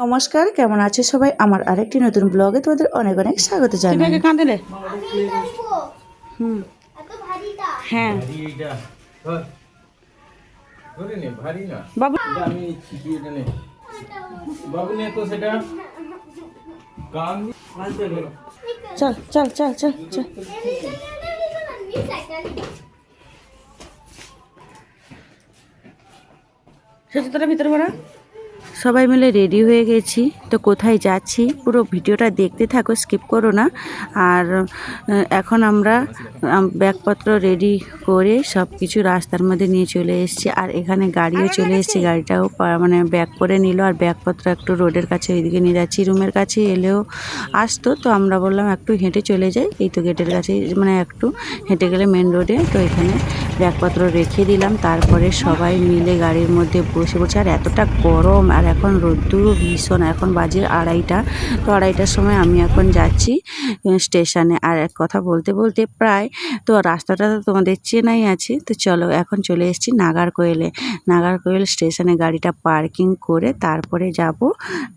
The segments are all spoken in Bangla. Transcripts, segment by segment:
নমস্কার কেমন আছে সবাই? আমার আরেকটি নতুন ব্লগে তোমাদের অনেক অনেক স্বাগত জানাই। হুম। হ্যাঁ। বাবু নে তো সেটা চল চল চল চল চল। সেটা তোরা ভিতরে বেড়া সবাই মিলে রেডি হয়ে গেছি। তো কোথায় যাচ্ছি পুরো ভিডিওটা দেখতে থাকো স্কিপ করো না। আর এখন আমরা ব্যাগপত্র রেডি করে সব কিছু রাস্তার মধ্যে নিয়ে চলে এসেছি। আর এখানে গাড়িও চলে এসেছে গাড়িটাও মানে ব্যাগ করে নিল। আর ব্যাগপত্র একটু রোডের কাছে ওইদিকে নিয়ে যাচ্ছি। রুমের কাছে এলেও আসতো তো আমরা বললাম একটু হেঁটে চলে যাই। এই তো গেটের কাছে মানে একটু হেঁটে গেলে মেন রোডে তো এখানে ব্যাগপত্র রেখে দিলাম, তারপরে সবাই মিলে গাড়ির মধ্যে বসে বসে আর এতটা গরম, আর এখন রোদ্দুরও ভীষণ, এখন বাজে আড়াইটা। তো আড়াইটার সময় আমি এখন যাচ্ছি স্টেশনে। আর এক কথা বলতে বলতে প্রায় তো রাস্তাটা তো তোমাদের চেনাই আছে। তো চলো এখন চলে এসেছি নাগারকোয়েলে নাগারকোয়েল স্টেশনে গাড়িটা পার্কিং করে তারপরে যাব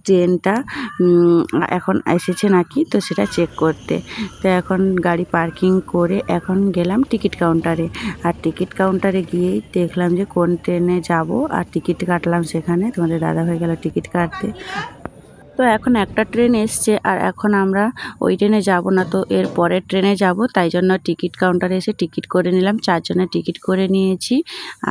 ট্রেনটা এখন এসেছে নাকি? তো সেটা চেক করতে। তো এখন গাড়ি পার্কিং করে এখন গেলাম টিকিট কাউন্টারে। আর টিকিট কাউন্টারে গিয়েই দেখলাম যে কোন ট্রেনে যাব আর টিকিট কাটলাম সেখানে। তোমাদের দাদা হয়ে গেল টিকিট কাটতে। তো এখন একটা ট্রেন এসছে আর এখন আমরা ওই ট্রেনে যাব না। তো এর পরের ট্রেনে যাব, তাই জন্য টিকিট কাউন্টারে এসে টিকিট করে নিলাম। চারজনের টিকিট করে নিয়েছি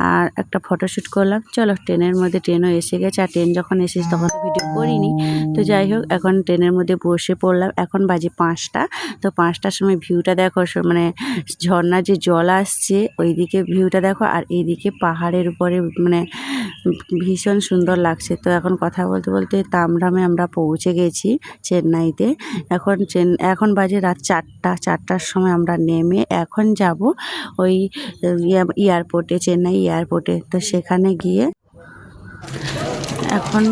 আর একটা ফটোশ্যুট করলাম। চলো, ট্রেনের মধ্যে ট্রেনও এসে গেছে। আর ট্রেন যখন এসেছে তখন ভিডিও করিনি। তো যাই হোক, এখন ট্রেনের মধ্যে বসে পড়লাম। এখন বাজে পাঁচটা। তো পাঁচটার সময় ভিউটা দেখো মানে ঝর্ণার যে জল আসছে, ওইদিকে ভিউটা দেখো। আর এইদিকে পাহাড়ের উপরে মানে ভীষণ সুন্দর লাগছে। তো এখন কথা বলতে বলতে তামরামে আমরা পৌঁছে গেছি চেন্নাইতে। এখন চেন, এখন বাজে রাত চারটা, চারটার সময় আমরা নেমে এখন যাব ওই এয়ারপোর্টে, চেন্নাই এয়ারপোর্টে। তো সেখানে গিয়ে এখন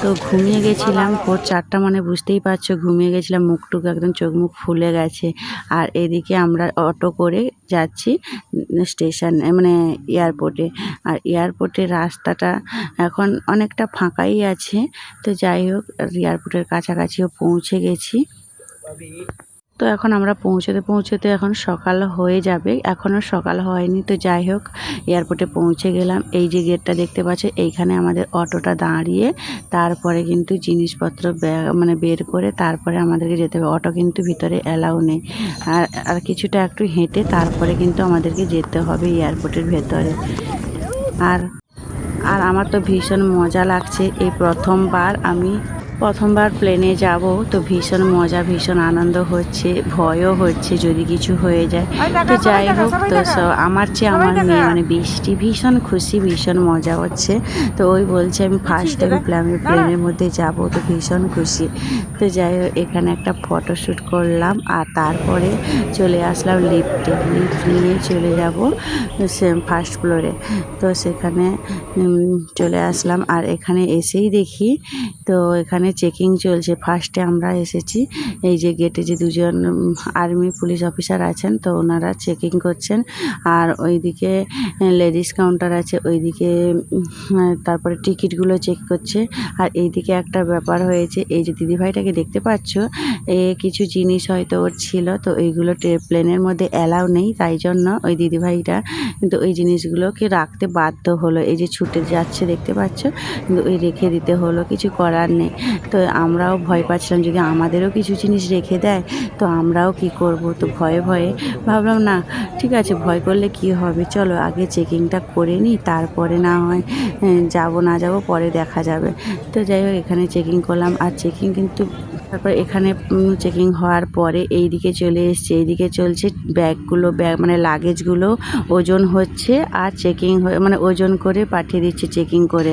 তো ঘুমিয়ে গেছিলাম, ভোর চারটা মানে বুঝতেই পারছ, ঘুমিয়ে গেছিলাম, মুখটুক একদম চোখ মুখ ফুলে গেছে। আর এদিকে আমরা অটো করে যাচ্ছি স্টেশন মানে এয়ারপোর্টে। আর এয়ারপোর্টের রাস্তাটা এখন অনেকটা ফাঁকাই আছে। তো যাই হোক, এয়ারপোর্টের কাছাকাছিও পৌঁছে গেছি। তো এখন আমরা পৌঁছতে পৌঁছতে এখন সকাল হয়ে যাবে। এখনও সকাল হয়নি, তো যাই হোক, এয়ারপোর্টে পৌঁছে গেলাম। এই যে গেটটা দেখতে পাচ্ছ, এইখানে আমাদের অটোটা দাঁড়িয়ে তারপরে কিন্তু জিনিসপত্র মানে বের করে তারপরে আমাদেরকে যেতে হবে। অটো কিন্তু ভিতরে অ্যালাউ নেই। আর আর কিছুটা একটু হেঁটে তারপরে কিন্তু আমাদেরকে যেতে হবে এয়ারপোর্টের ভেতরে। আর আর আমার তো ভীষণ মজা লাগছে। এই প্রথমবার আমি প্রথমবার প্লেনে যাব তো ভীষণ মজা ভীষণ আনন্দ হচ্ছে ভয়ও হচ্ছে যদি কিছু হয়ে যায়। তো যাই হোক তো আমার চেয়ে আমার মেয়ে মানে বৃষ্টি ভীষণ খুশি ভীষণ মজা হচ্ছে। তো ওই বলছে আমি ফার্স্ট টাইম প্লেনের প্লেনের মধ্যে যাব তো ভীষণ খুশি। তো যাই হোক এখানে একটা ফটোশ্যুট করলাম আর তারপরে চলে আসলাম লিফটে লিফট নিয়ে চলে যাব সে ফার্স্ট ফ্লোরে তো সেখানে চলে আসলাম আর এখানে এসেই দেখি তো এখানে চেকিং চলছে। ফার্স্টে আমরা এসেছি। এই যে গেটে যে দুজন আর্মি পুলিশ অফিসার আছেন, তো ওনারা চেকিং করছেন। আর ওইদিকে লেডিস কাউন্টার আছে, ওইদিকে তারপরে টিকিটগুলো চেক করছে। আর এইদিকে একটা ব্যাপার হয়েছে, এই যে দিদিভাইটাকে দেখতে পাচ্ছ, এ কিছু জিনিস হয়তো ওর ছিল, তো এইগুলো প্লেনের মধ্যে অ্যালাউ নেই, তাই জন্য ওই দিদিভাইটা কিন্তু ওই জিনিসগুলোকে রাখতে বাধ্য হলো। এই যে ছুটে যাচ্ছে দেখতে পাচ্ছ, কিন্তু ওই রেখে দিতে হলো, কিছু করার নেই। তো আমরাও ভয় পাচ্ছিলাম, যদি আমাদেরও কিছু জিনিস রেখে দেয়, তো আমরাও কি করব? তো ভয়ে ভয়ে ভাবলাম, না, ঠিক আছে, ভয় করলে কি হবে? চলো আগে চেকিংটা করে নিই, তারপরে না হয় যাব না যাব, পরে দেখা যাবে। তো যাই হোক, এখানে চেকিং করলাম, আর চেকিং কিন্তু তারপর এখানে চেকিং হওয়ার পরে এই দিকে চলে এসছে, এইদিকে চলছে, ব্যাগগুলো, ব্যাগ মানে লাগেজগুলো ওজন হচ্ছে, আর চেকিং হয়ে মানে ওজন করে পাঠিয়ে দিচ্ছে, চেকিং করে।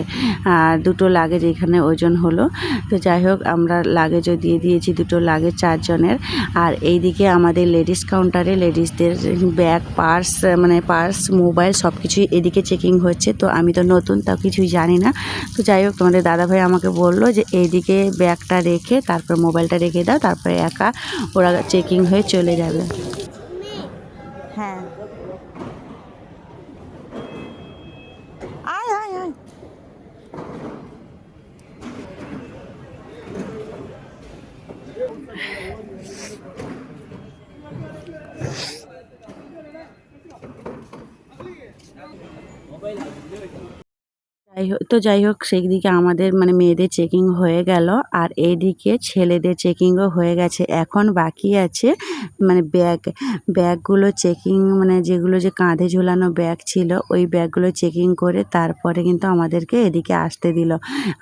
আর দুটো লাগেজ এখানে ওজন হলো। তো যাই হোক, আমরা লাগেজও দিয়ে দিয়েছি দুটো লাগেজ চারজনের। আর এইদিকে আমাদের লেডিস কাউন্টারে লেডিসদের ব্যাগ পার্স মানে পার্স মোবাইল সব কিছুই এদিকে চেকিং হচ্ছে। তো আমি তো নতুন, তাও কিছুই জানি না। তো যাই হোক, তোমাদের দাদাভাই আমাকে বলল যে, এইদিকে ব্যাগটা রেখে, তারপর মোবাইলটা রেখে দাও, তারপরে একা ওরা চেকিং হয়ে চলে যাবে। যাই হোক, তো যাই হোক সেই দিকে আমাদের মানে মেয়েদের চেকিং হয়ে গেল, আর এইদিকে ছেলেদের চেকিংও হয়ে গেছে। এখন বাকি আছে মানে ব্যাগ ব্যাগগুলো চেকিং মানে যেগুলো যে কাঁধে ঝোলানো ব্যাগ ছিল, ওই ব্যাগগুলো চেকিং করে তারপরে কিন্তু আমাদেরকে এদিকে আসতে দিল।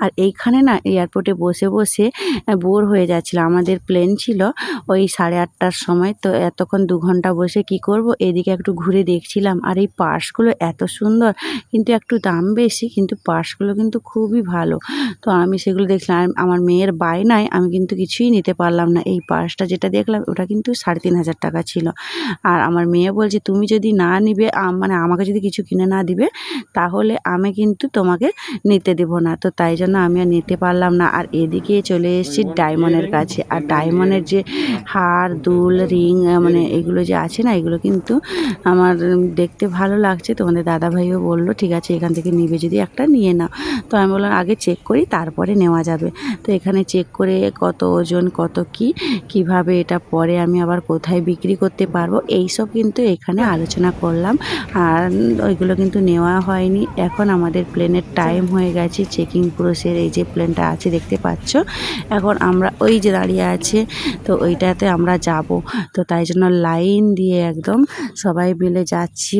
আর এইখানে না এয়ারপোর্টে বসে বসে বোর হয়ে যাচ্ছিল। আমাদের প্লেন ছিল ওই সাড়ে আটটার সময়, তো এতক্ষণ দু ঘণ্টা বসে কি করব? এদিকে একটু ঘুরে দেখছিলাম, আর এই পার্সগুলো এত সুন্দর, কিন্তু একটু দাম বেশি, কিন্তু পার্সগুলো কিন্তু খুবই ভালো। তো আমি সেগুলো দেখলাম আমার মেয়ের বায়নায় আমি কিন্তু কিছুই নিতে পারলাম না। এই পার্সটা যেটা দেখলাম, ওটা কিন্তু সাড়ে তিন হাজার টাকা ছিল। আর আমার মেয়ে বলছে, তুমি যদি না নিবে মানে আমাকে যদি কিছু কিনে না দিবে, তাহলে আমি কিন্তু তোমাকে নিতে দেবো না। তো তাই জন্য আমি আর নিতে পারলাম না। আর এদিকে চলে এসেছি ডায়মন্ডের কাছে। আর ডায়মন্ডের যে হার, দুল, রিং মানে এগুলো যে আছে না, এগুলো কিন্তু আমার দেখতে ভালো লাগছে। তোমাদের দাদাভাইও বলল, ঠিক আছে, এখান থেকে নিবে। যদি একটা নিয়ে নাও। তো আমি বললাম আগে চেক করি তারপরে নেওয়া যাবে। তো এখানে চেক করে কত ওজন কত কি কীভাবে এটা পরে আমি আবার কোথায় বিক্রি করতে পারব এই সব কিন্তু এখানে আলোচনা করলাম। আর ওইগুলো কিন্তু নেওয়া হয়নি। এখন আমাদের প্লেনের টাইম হয়ে গেছে চেকিং প্রসের এই যে প্লেনটা আছে দেখতে পাচ্ছ? এখন আমরা ওই যে দাঁড়িয়ে আছে তো ওইটাতে আমরা যাব। তো তাই জন্য লাইন দিয়ে একদম সবাই মিলে যাচ্ছি।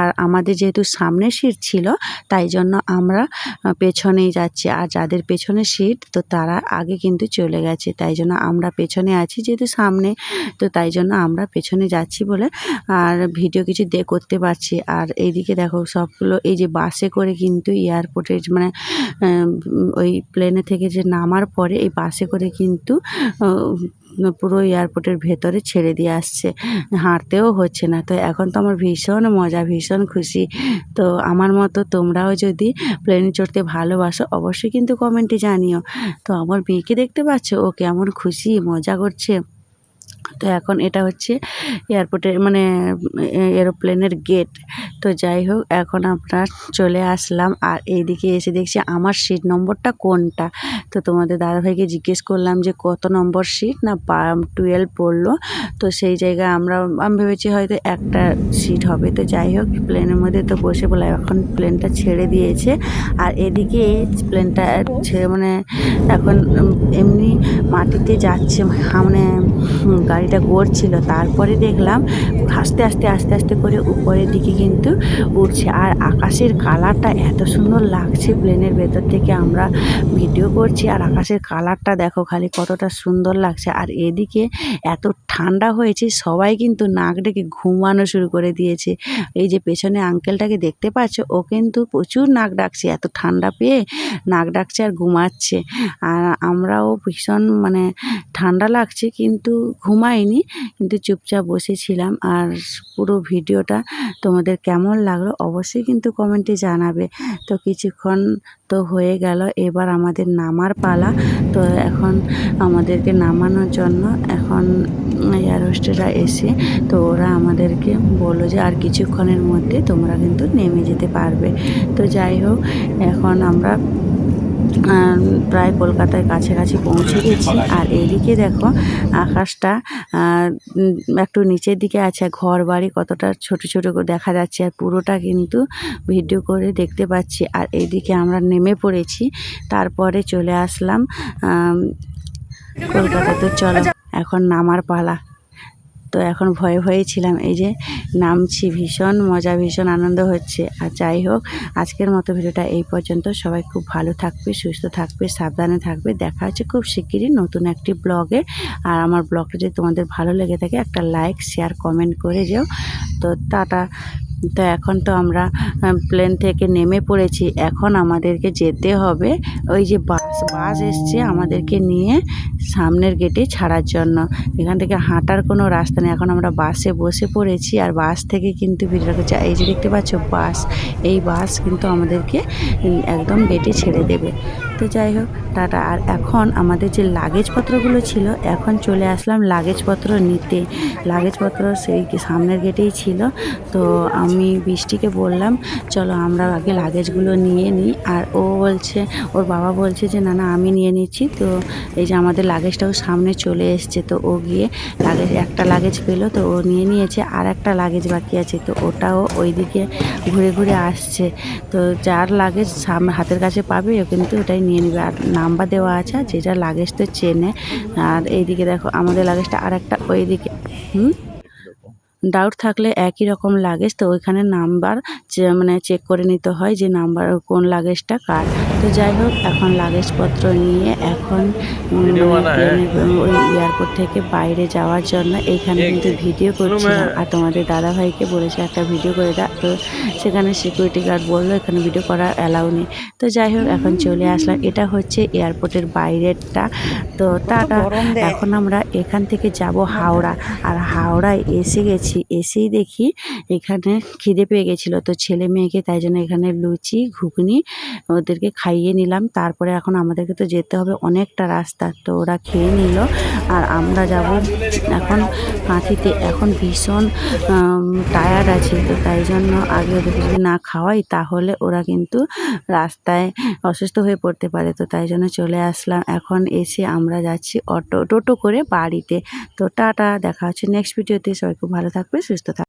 আর আমাদের যেহেতু সামনে সিট ছিল তাই জন্য আমরা আহ, পেছনেই যাচ্ছি। আর যাদের পেছনে সিট তো তারা আগে কিন্তু চলে গেছে। তাই জন্য আমরা পেছনে আছি যেহেতু সামনে তো তাই জন্য আমরা পেছনে যাচ্ছি বলে আর ভিডিও কিছু দে করতে পারছি। আর এইদিকে দেখো সবগুলো এই যে বাসে করে কিন্তু এয়ারপোর্টের মানে ওই প্লেনে থেকে যে নামার পরে এই বাসে করে কিন্তু পুরো এয়ারপোর্টের ভেতরে ছেড়ে দিয়ে আসছে। হাঁটতেও হচ্ছে না। তো এখন তো আমার ভীষণ মজা, ভীষণ খুশি। তো আমার মতো তোমরাও যদি প্লেনে চড়তে ভালোবাসো, অবশ্যই কিন্তু কমেন্টে জানিও। তো আমার মেয়েকে দেখতে পাচ্ছ? ও কেমন খুশি, মজা করছে। তো এখন এটা হচ্ছে এয়ারপোর্টের মানে এরোপ্লেনের গেট তো যাই হোক, এখন আমরা চলে আসলাম আর এইদিকে এসে দেখছি আমার সিট নম্বরটা কোনটা? তো তোমাদের দাদাভাইকে জিজ্ঞেস করলাম যে, কত নম্বর সিট না টুয়েলভ পড়ল। তো সেই জায়গায় আমরা, আমি ভেবেছি হয়তো একটা সিট হবে। তো যাই হোক প্লেনের মধ্যে তো বসে বলে এখন প্লেনটা ছেড়ে দিয়েছে। আর এদিকে প্লেনটা ছেড়ে মানে এখন এমনি মাটিতে যাচ্ছে মানে গাড়িটা গড়ছিল, তারপরে দেখলাম আস্তে আস্তে আস্তে আস্তে করে উপরের দিকে কিন্তু উঠছে আর আকাশের কালারটা এত সুন্দর লাগছে প্লেনের ভেতর থেকে আমরা ভিডিও করছি, আর আকাশের কালারটা দেখো খালি কতটা সুন্দর লাগছে। আর এদিকে এত ঠান্ডা হয়েছে, সবাই কিন্তু নাক ডেকে ঘুমানো শুরু করে দিয়েছে। এই যে পেছনে আঙ্কেলটাকে দেখতে পাচ্ছ, ও কিন্তু প্রচুর নাক ডাকছে, এত ঠান্ডা পেয়ে নাক ডাকছে আর ঘুমাচ্ছে। আর আমরাও ভীষণ মানে ঠান্ডা লাগছে, কিন্তু ঘুমাইনি কিন্তু চুপচাপ বসেছিলাম। আর পুরো ভিডিওটা তোমাদের কেমন লাগল অবশ্যই কিন্তু কমেন্টে জানাবে। তো কিছুক্ষণ তো হয়ে গেল, এবার আমাদের নামার পালা। তো এখন আমাদেরকে নামানোর জন্য এখন এয়ার হোস্টেসরা এসে তো ওরা আমাদেরকে বলল যে আর কিছুক্ষণের মধ্যে তোমরা কিন্তু নেমে যেতে পারবে। তো যাই হোক, এখন আমরা প্রায় কলকাতায় কাছাকাছি পৌঁছে গেছি। আর এইদিকে দেখো আকাশটা একটু নিচের দিকে আছে। ঘর বাড়ি কতটা ছোট ছোট করে দেখা যাচ্ছে আর পুরোটা কিন্তু ভিডিও করে দেখতে পাচ্ছি। আর এইদিকে আমরা নেমে পড়েছি, তারপরে চলে আসলাম কলকাতাতে। চলো, এখন নামার পালা। তো এখন ভয়ে ভয়ে ছিলাম, এই যে নামছি ভীষণ, মজা ভীষণ, আনন্দ হচ্ছে। আর যাই হোক, আজকের মতো ভিডিওটা এই পর্যন্ত। সবাই খুব ভালো থাকবে, সুস্থ থাকবে, সাবধানে থাকবে। দেখা হচ্ছে খুব শিগগিরই নতুন একটি ব্লগে। আর আমার ব্লগটা যদি তোমাদের ভালো লেগে থাকে, একটা লাইক, শেয়ার, কমেন্ট করে যেও। তো টাটা। তো এখন তো আমরা প্লেন থেকে নেমে পড়েছি। এখন আমাদেরকে যেতে হবে ওই যে বাস বাস এসছে আমাদেরকে নিয়ে সামনের গেটে ছাড়ার জন্য। এখান থেকে হাঁটার কোনো রাস্তা নেই। এখন আমরা বাসে বসে পড়েছি আর বাস থেকে কিন্তু ভিডিও করছে এই যে দেখতে পাচ্ছ বাস, এই বাস কিন্তু আমাদেরকে একদম গেটে ছেড়ে দেবে। তো যাই হোক, টাটা। আর এখন আমাদের যে লাগেজপত্রগুলো ছিল, এখন চলে আসলাম লাগেজপত্র নিতে। লাগেজপত্র সেই সামনের গেটেই ছিল। তো আমি বৃষ্টিকে বললাম, চলো আমরা আগে লাগেজগুলো নিয়ে নিই। আর ও বলছে, ওর বাবা বলছে যে, না না, আমি নিয়ে নিচ্ছি। তো এই যে আমাদের লাগেজটাও সামনে চলে এসছে। তো ও গিয়ে লাগেজ, একটা লাগেজ পেল, তো ও নিয়ে নিয়েছে, আর একটা লাগেজ বাকি আছে। তো ওটাও ওইদিকে ঘুরে ঘুরে আসছে। তো যার লাগেজ হাতের কাছে পাবে, ও কিন্তু ওটাই নিয়ে নেবে। আর নাম্বার দেওয়া আছে যেটা লাগেজ তো চেনে। আর এইদিকে দেখো, আমাদের লাগেজটা আর একটা ওইদিকে। হুম? ডাউট থাকলে একই রকম লাগেজ তো ওইখানে নাম্বার মানে চেক করে নিতে হয় যে নাম্বার কোন লাগেজটা কার। তো যাই হোক এখন লাগেজপত্র নিয়ে এখন বানা হ্যাঁ? এয়ারপোর্ট থেকে বাইরে যাওয়ার জন্য এখানে কিন্তু ভিডিও করছিলাম। আর তোমাদের দাদা ভাইকে বলেছে একটা ভিডিও করে দাও। তো সেখানে সিকিউরিটি গার্ড বলল এখানে ভিডিও করার অ্যালাউ নেই। তো যাই হোক এখন চলে আসলাম। এটা হচ্ছে এয়ারপোর্টের বাইরেরটা। তো টাটা। এখন আমরা এখান থেকে যাব হাওড়া। আর হাওড়ায় এসে গেছি এসেই দেখি এখানে খিদে পেয়ে গেছিল। তো ছেলে মেয়েকে তাই জন্য এখানে লুচি ঘুগনি ওদেরকে খাইয়ে নিলাম। তারপরে এখন আমাদেরকে তো যেতে হবে অনেকটা রাস্তা। তো ওরা খেয়ে নিল। আর আমরা যাব এখন কাঁথিতে এখন ভীষণ টায়ার্ড আছে। তো তাই জন্য আগে ওদেরকে যদি না খাওয়াই, তাহলে ওরা কিন্তু রাস্তায় অসুস্থ হয়ে পড়তে পারে। তো তাই জন্য চলে আসলাম। এখন এসে আমরা যাচ্ছি অটো, টোটো করে বাড়িতে। তো টাটা, দেখা হচ্ছে নেক্সট ভিডিওতে সবাই খুব ভালো থাকবে, সুস্থ থাকবে